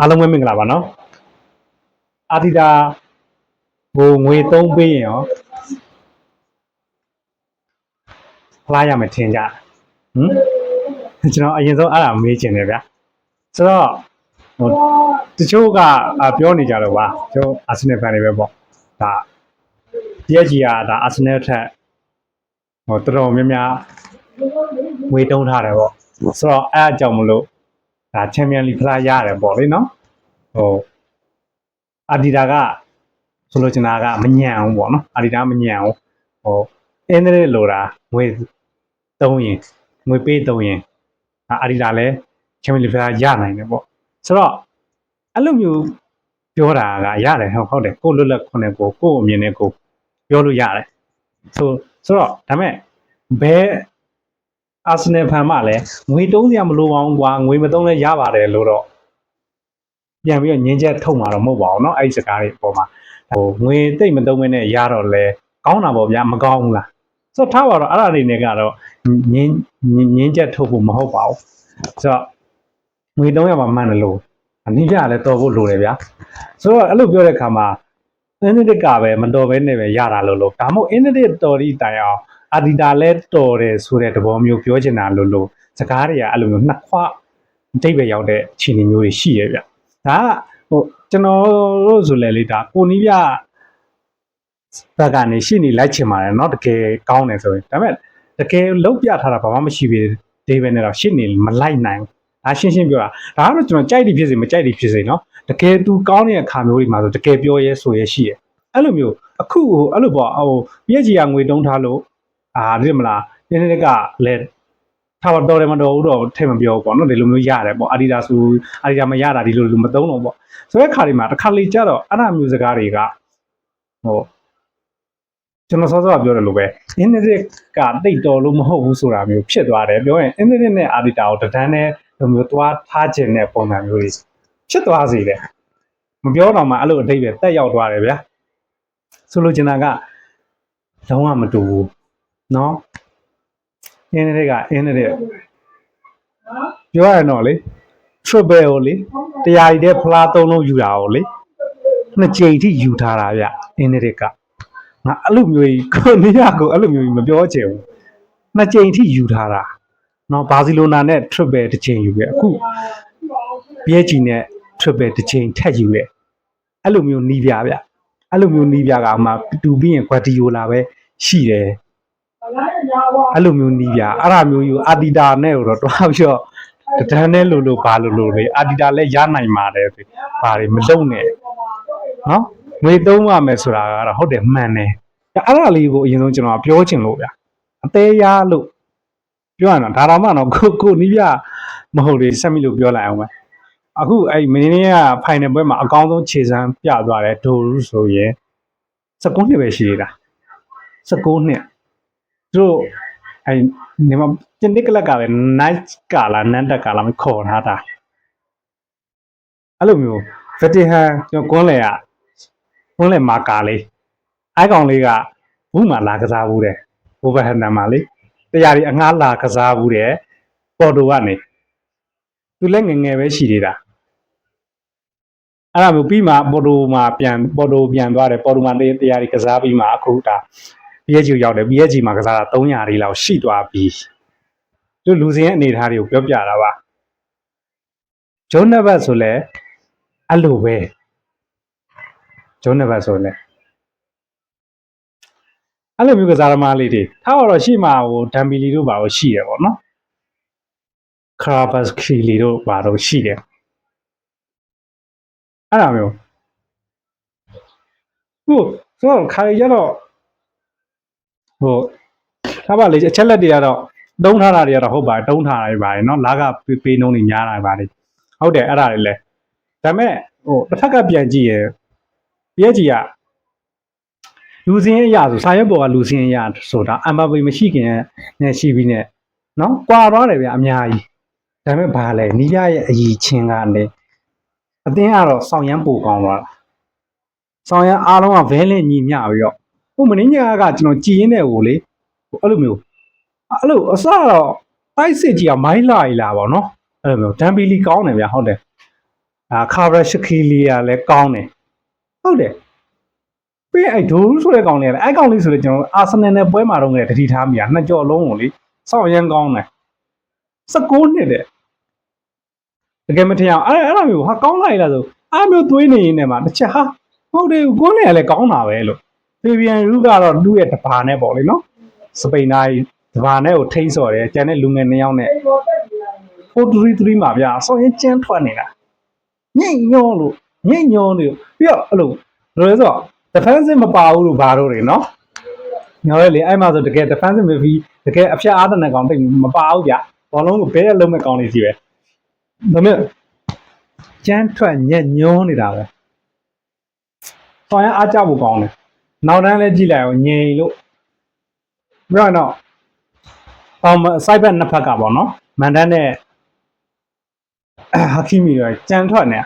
အားလုံးပဲမင်္ဂလာပါနော်အာဒီတာကိုငွေသုံးပေးရင်ရောဖလားရမယ်ထင်ကြတယ်ဟမ်ကျွန်တော်အရင်ဆုံးအဲ့ဒါမေးချင်တယ်ဗျာဆိုတော့ဟိုတချို့ကအာပြောနေကြတော့ပါကျွန်တော်အာဆင်နယ်ဖန်တွေပဲပေါ့ဒါ PSG ကဒါအာဆင်နယ်ထက်ဟိုတော်တော်များများငွေတုံးထားတယ်ပေါ့ဆိုတော့အဲ့အကြောင်းမလို့ ဒါချန်ပီယံလိဖလားရတယ်ပေါ့လေနော်ဟိုအာဒီတာကဆိုလိုချင်တာကမညံအောင်ပေါ့နော်အာဒီတာကမညံအောင်ဟိုအင်းတဲ့လိုတာငွေတုံးရင်ငွေပေးတုံးရင်အာအာဒီတာလည်းချန်ပီယံလိဖလားရနိုင်တယ်ပေါ့ဆိုတော့အဲ့လိုမျိုးပြောတာကရတယ်ဟုတ်ဟုတ်တယ်ကိုယ့်လွတ်လပ်ခွင့်နဲ့ကိုကိုယ့်အမြင်နဲ့ကိုပြောလို့ရတယ်ဆိုဆိုတော့ဒါမဲ့ဘယ် အာဆင်နယ်ဖန်မှလည်းငွေတုံးစရာမလိုပါဘူးကွာငွေမတုံးလဲရပါတယ်လို့တော့ပြန်ပြီးတော့ငင်းချက်ထုတ်မှာတော့မဟုတ်ပါဘူးเนาะအဲ့ဒီစကားတွေအပေါ်မှာဟိုငွေတိတ်မတုံးမနဲ့ရတော့လဲကောင်းတာပေါ့ဗျာမကောင်းဘူးလားဆိုတော့ထားပါတော့အဲ့ဒါတွေနဲ့ကတော့ငင်းငင်းချက်ထုတ်ဖို့မဟုတ်ပါဘူးဆိုတော့ငွေတုံးရမှာမှန်တယ်လို့အနည်းပြလည်းတော်ဖို့လိုတယ်ဗျာဆိုတော့အဲ့လိုပြောတဲ့အခါမှာအင်းတစ်ကပဲမတော်ဘဲနဲ့ပဲရတာလို့လို့ဒါမှမဟုတ်အင်းတစ်တော်ဒီတိုင်အောင် အာဒီတာလဲတော်တယ်ဆိုတဲ့သဘောမျိုးပြောချင်တာလို့လို့စကားတွေကအဲ့လိုမျိုးနှစ်ခွအတိတ်ပဲရောက်တဲ့အခြေအနေမျိုးတွေရှိရဲ့ဗျဒါကဟိုကျွန်တော်တို့ဆိုလဲလေဒါကိုနီးပြဘက်ကနေရှိနေလိုက်ချင်ပါတယ်เนาะတကယ်ကောင်းတယ်ဆိုရင်ဒါပေမဲ့တကယ်လုံးပြထားတာဘာမှမရှိပြီဒေးဗယ်နဲ့တော့ရှိနေမလိုက်နိုင်ဘူးဒါရှင်းရှင်းပြောတာဒါကတော့ကျွန်တော်ကြိုက်တယ်ဖြစ်စေမကြိုက်တယ်ဖြစ်စေเนาะတကယ်သူကောင်းတဲ့အခါမျိုးတွေမှာဆိုတကယ်ပြောရဲဆိုရဲရှိရဲ့အဲ့လိုမျိုးအခုဟိုအဲ့လိုပေါ့ဟိုပြည့်ကြီးကငွေတုံးထားလို့ အာဒီမလားဒီနေ့ကလည်းထားတော့တယ်မတော်ဘူးတော့ထဲမပြောဘူးပေါ့နော်ဒီလိုမျိုးရတယ်ပေါ့အာဒီဒါဆိုအာဒီဒါမရတာဒီလိုလိုမသုံးတော့ပေါ့ဆိုတဲ့ခါဒီမှာတစ်ခါလေကြတော့အဲ့ဒါမျိုးစကားတွေကဟိုကျွန်တော်စောစောကပြောတယ်လို့ပဲအင်တာနက်ကတိတ်တော်လို့မဟုတ်ဘူးဆိုတာမျိုးဖြစ်သွားတယ်ပြောရင်အင်တာနက်နဲ့အာဒီတာကိုတဒန်းနဲ့လိုမျိုးသွားထားခြင်းတဲ့ပုံစံမျိုးတွေဖြစ်သွားစေတယ်မပြောတော့မှအဲ့လိုအတိတ်ပဲတက်ရောက်သွားတယ်ဗျာဆိုလိုချင်တာကလုံးဝမတူဘူး နော်အင်းတွေကအင်းတွေပြောရရင်တော့လေ triple ကိုလေတရားရည်တဲ့ဖလားသုံးလုံးယူတာကိုလေနှစ်ကြိမ်ထိယူထားတာဗျအင်းတွေကငါအဲ့လိုမျိုးကြီးကိုနေရကိုအဲ့လိုမျိုးကြီးမပြောချင်ဘူးနှစ်ကြိမ်ထိယူထားတာနော်ဘာစီလိုနာနဲ့ triple တစ်ကြိမ်ယူခဲ့အခုပြဲချီနဲ့ triple တစ်ကြိမ်ထပ်ယူခဲ့အဲ့လိုမျိုးနီးပြဗျအဲ့လိုမျိုးနီးပြကအမှတူပြီးရင် Guardiola ပဲရှိတယ် အဲ့လိုမျိုးနီးပြအဲ့ဒါမျိုးယူအာဒီတာနဲ့တော့တွားပြီးတော့တဒန်းနဲ့လို့လို့ဘာလို့လို့လေအာဒီတာလည်းရနိုင်ပါတယ်ဘာတွေမလုံနဲ့နော်ငွေသုံးရမယ်ဆိုတာကတော့ဟုတ်တယ်မှန်တယ်အဲ့ဒါလေးကိုအရင်ဆုံးကျွန်တော်ပြောချင်လို့ဗျအသေးရလို့ပြောရအောင်ဒါတော့မှတော့ကိုကိုနီးပြမဟုတ်လေဆက်မိလို့ပြောလိုက်အောင်ပဲအခုအဲ့မင်းင်းကဖိုင်နယ်ပွဲမှာအကောင်းဆုံးခြေစမ်းပြသွားတယ်ဒိုရုဆိုရင်19နှစ်ပဲရှိသေးတာ19နှစ် သူတို့အဲ့ဒီမှာတနစ်ကလပ်ကပဲ night ကလာနန်းတက်ကလာမခေါ်ထားတာအဲ့လိုမျိုးဗတီဟန်ကျွန်တော်ကွန်းလေကကွန်းလေမာကာလေးအဲ့ကောင်လေးကဘူးမှလာကစားဘူးတဲ့ဘိုဗဟန်နမ်မှာလေတရားဒီအငှားလာကစားဘူးတဲ့ပေါ်တိုကနေသူလည်းငယ်ငယ်ပဲရှိသေးတာအဲ့ဒါမျိုးပြီးမှပေါ်တိုမှာပြန်ပေါ်တိုပြန်သွားတယ်ပေါ်တိုမှာတရားတရားတွေကစားပြီးမှအခုဒါ PSG ကိုရောက်တယ် PSG မှာကစားတာ300ရီလောက်ရှိသွားပြီသူလူစင်းရဲ့အနေအထားတွေကိုပြောပြတာပါဂျုံနဘတ်ဆိုလဲအဲ့လိုပဲဂျုံနဘတ်ဆိုလဲအဲ့လိုမျိုးကစားသမားလေးတွေထားတော့ရှိမှဟိုဒမ်ဘီလီတို့ဘာလို့ရှိရပေါ့နော်ခရာဘတ်ခီလီတို့ဘာလို့ရှိတယ်အဲ့ဒါမျိုးဟုတ်ဆိုတော့ခါရီကျတော့ ဟိုထားပါလေအချက်လက်တွေကတော့တုံးထားတာတွေကတော့ဟုတ်ပါတယ်တုံးထားတာတွေပါတယ်เนาะလာကပေးပေးနှုံးတွေများတာတွေပါတယ်ဟုတ်တယ်အဲ့ဒါတွေလဲဒါပေမဲ့ဟိုတစ်ဖက်ကပြန်ကြည့်ရပြည့်ကြီးကလူစင်းအရာဆိုစာရွက်ပေါ်ကလူစင်းအရာဆိုတာအမ်ဘာပေမရှိခင်နဲ့ရှိပြီးနဲ့เนาะကွာသွားတယ်ဗျအများကြီးဒါပေမဲ့ဘာလဲနီးရရဲ့အကြီးချင်းကနေ အတင်းကတော့ဆောင်းရမ်းပိုကောင်းသွားတာဆောင်းရမ်းအားလုံးကဗဲလင်းညီမျှပြီးတော့ ဟိုမင်းညာကကျွန်တော်ကြည်ရင်းတဲ့ဟိုလေဟိုအဲ့လိုမျိုးအဲ့လိုအစတော့တိုက်စစ်ကြီးကမိုင်းလာရီလာပါတော့အဲ့လိုမျိုးဒမ်ဘီလီကောင်းတယ်ဗျဟုတ်တယ်အာခါဘရရှခီလီယာလည်းကောင်းတယ်ဟုတ်တယ်ပြီးရင်အဲ့ဒိုးဆိုတဲ့ကောင်လေးကလည်းအဲ့ကောင်လေးဆိုတော့ကျွန်တော်အာဆင်နယ်နဲ့ပွဲမှာတော့ငယ်တတိထားမိတာနှစ်ကြော်လုံးကိုလေစောင့်ရမ်းကောင်းတယ်16နှစ်တဲ့တကယ်မထင်အောင်အဲ့အဲ့လိုမျိုးဟာကောင်းလိုက်လားဆိုအားမျိုးသွေးနေရင်းနဲ့မှာတစ်ချက်ဟာဟုတ်တယ်ကိုယ်လည်းလည်းကောင်းတာပဲလို့ ဖေဗီယန်ရူကတော့သူ့ရဲ့တဘာနဲ့ပေါ့လေနော်စပိန်သားကြီးတဘာနဲ့ကိုထိန်းစော်တယ်ကျန်တဲ့လူငယ်နှစ်ယောက်နဲ့433မှာဗျာဆောင်းရင်ကျန်းထွက်နေတာညိတ်ညောလို့ညိတ်ညောလို့ပြီးတော့အဲ့လိုဘယ်လိုလဲဆိုတော့ defensive မပါဘူးလို့ဘာလို့တွေနော်ညောရဲလေအဲ့မှာဆိုတကယ် defensive midfield တကယ်အဖျက်အားတနကောင်တိတ်မပါဘူးဗျဘောလုံးကိုဘဲရလုံးမဲ့ကောင်လေးကြီးပဲဒါပေမဲ့ကျန်းထွက်ညက်ညောနေတာပဲဆောင်းရင်အားကြဖို့ကောင်းတယ် နောက်တန်းလဲကြည့်လိုက်အောင်ငြိမ်လို့ပြီးတော့တော့အောင်စိုက်ဘက်နှစ်ဖက်ကပေါ့နော်မန်ဒန်နဲ့ဟာခီမီရောကြံထွက်နေတာ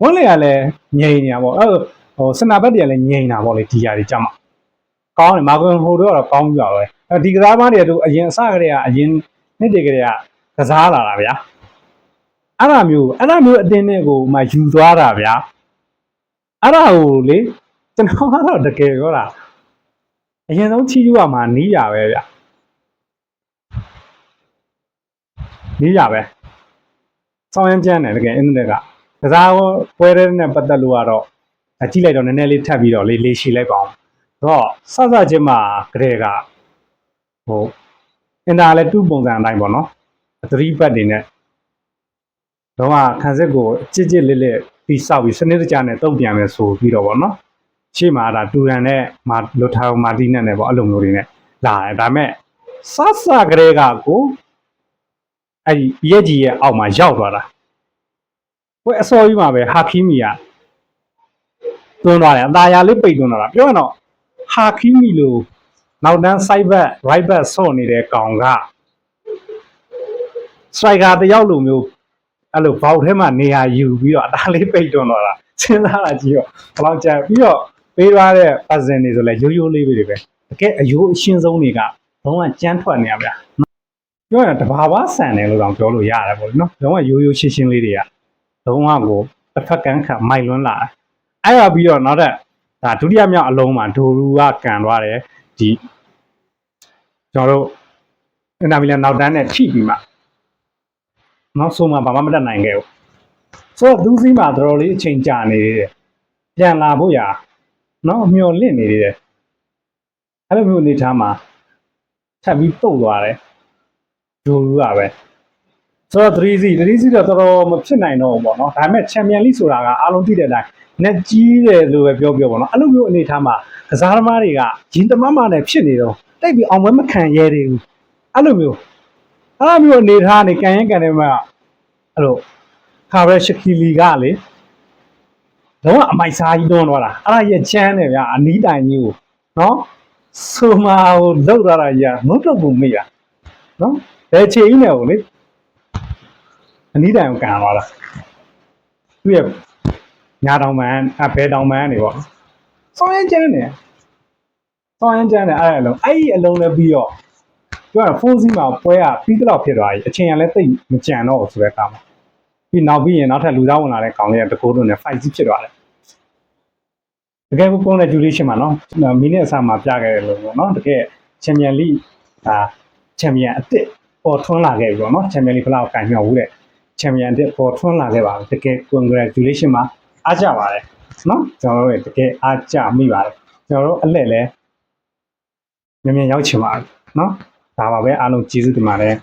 ဝန်းလေကလည်းငြိမ်နေတာပေါ့အဲ့လိုဟိုစနာဘက်တွေကလည်းငြိမ်တာပေါ့လေဒီຢာတွေကြမှာကောင်းတယ်မာကွန်ဟိုတော့ကောင်းပြီပါပဲအဲဒီကစားမတွေတို့အရင်အစကတည်းကအရင်နှစ်တွေကတည်းကကစားလာတာဗျာအဲ့ဒါမျိုးအဲ့ဒါမျိုးအတင်းနဲ့ကိုမှယူသွားတာဗျာအဲ့ဒါကိုလေ ကျွန်တော်ကတော့တကယ်ပြောတာအရင်ဆုံးချီးယူရမှာနီးရပဲဗျာနီးရပဲဆောင်းရမ်းကျန်းတယ်တကယ်အင်တာနက်ကကစားပွဲတဲ့နဲ့ပတ်သက်လို့ကတော့အကြည့်လိုက်တော့နည်းနည်းလေးထပ်ပြီးတော့လေးလေးရှည်လိုက်ပါအောင်တော့စစချင်းမှာကလေးကဟိုအင်တာလည်းတူပုံစံအတိုင်းပေါ့နော်အသတိပတ်တွေနဲ့တော့ခံစစ်ကိုကြစ်ကြစ်လေးလေးပြီးဆောက်ပြီးစနစ်တကျနဲ့တုံ့ပြန်မယ်ဆိုပြီးတော့ပေါ့နော် ရှေ့မှာဒါတူရန်နဲ့မာလိုထာမာတီနဲ့နဲ့ပေါ့အဲ့လိုမျိုးတွေနဲ့လာတယ်ဒါပေမဲ့စစကလေးကကိုအဲ့ဒီရက်ကြီးရဲ့အောက်မှာရောက်သွားတာဘယ်အစော်ကြီးမှာပဲဟာခီမီကသွန်းသွားတယ်အသာရလေးပိတ်သွန်းသွားတာပြောရင်တော့ဟာခီမီလိုနောက်တန်း side back right back ဆော့နေတဲ့ကောင်က striker တယောက်လိုမျိုးအဲ့လိုဘောက်ထဲမှာနေရာယူပြီးတော့အသာလေးပိတ်သွန်းသွားတာစဉ်းစားတာကြည့်တော့ဘယ်လောက်ကြာပြီးတော့ ပေးသွားတဲ့ puzzle တွေဆိုလဲရိုးရိုးလေးတွေပဲတကယ်အယိုးအရှင်းဆုံးတွေကဘောင်းကကြမ်းထွက်နေရဗျာပြောရင်တဘာဝဆန်တယ်လို့တော့ပြောလို့ရတယ်ပေါ့လေနော်။လုံးဝရိုးရိုးရှင်းရှင်းလေးတွေကလုံးဝကိုတစ်ဖက်ကန်းခတ်မိုက်လွန်းလာတယ်။အဲ့ဒါပြီးတော့နောက်ထပ်ဒါဒုတိယမြောက်အလုံးမှာဒိုရူကကန်သွားတယ်ဒီကျွန်တော်တို့အင်တာမီလန်နောက်တန်းနဲ့ထိပြီးမှနောက်ဆုံးမှဘာမှမတတ်နိုင်ခဲ့ဘူး။ဆိုတော့ဒူးစီးမှာတော်တော်လေးအချိန်ကြာနေသေးတယ်။ပြန်လာဖို့ရာ နော်မျောလင့်နေသေးတယ်။အဲ့လိုမျိုးအနေထားမှာထပ်ပြီးပုတ်သွားတယ်။ဂျိုလူကပဲဆိုတော့3စီ3စီတော့တော်တော်မဖြစ်နိုင်တော့ဘူးပေါ့နော်ဒါပေမဲ့ချန်ပီယံလိဆိုတာကအားလုံးသိတဲ့အတိုင်းနဲ့ကြီးတယ်လို့ပဲပြောပြောပေါ့နော်အဲ့လိုမျိုးအနေထားမှာကစားသမားတွေကရင်တမမနဲ့ဖြစ်နေတော့တိတ်ပြီးအောင်ပွဲမခံရဲသေးဘူးအဲ့လိုမျိုးအဲ့လိုမျိုးအနေထားနေကန်ရင်ကန်နေမှာအဲ့လိုခါဘရရှခီလီက လေတော့အမိုက်စားကြီးတွန်းသွားတာအဲ့ဒါရဲ့ချမ်းတယ်ဗျာအနီးတိုင်ကြီးကိုနော်ဆိုမာကိုလောက်သွားတာကြီးကမုတ်တော့ဘူးမေ့ရနော်ဘယ်ချိန်ကြီးနဲ့ကိုလေအနီးတိုင်ကိုကန်သွားတာသူ့ရဲ့ညာတောင်ပန်းအဘဲတောင်ပန်းနေပေါ့စောင်းရင်ကျန်းတယ်စောင်းရင်ကျန်းတယ်အဲ့ဒါအလုံးအဲ့ဒီအလုံးလည်းပြီးတော့ပြောရဖိုးစီမှာပွဲကပြီးတော့ဖြစ်သွားပြီအချိန်ကလည်းတိတ်မကြံတော့ဘူးဆိုတဲ့ကောင် ပြီးနောက်ပြီးရင်နောက်ထပ်လူသားဝင်လာတဲ့ကောင်လေးကတကိုးတွန်းနဲ့ fight ကြီးဖြစ်သွားတယ်တကယ်ကို congratulation ပါနော်မိနစ်အစမှာပြခဲ့တယ်လို့ပေါ့နော်တကယ်ချန်ပီယံလိဒါချန်ပီယံအစ်စ်ပေါ်ထွန်းလာခဲ့ပြီပေါ့နော်ချန်ပီယံလိဘလောက်ကန်မြောက်ဘူးတဲ့ချန်ပီယံအစ်စ်ပေါ်ထွန်းလာခဲ့ပါတကယ် congratulation ပါအားကြပါတယ်နော်ကျွန်တော်တို့တကယ်အားကြမိပါတယ်ကျွန်တော်တို့အလှည့်လဲမြန်မြန်ရောက်ချင်ပါတယ်နော်ဒါပါပဲအားလုံးကျေးဇူးတင်ပါတယ်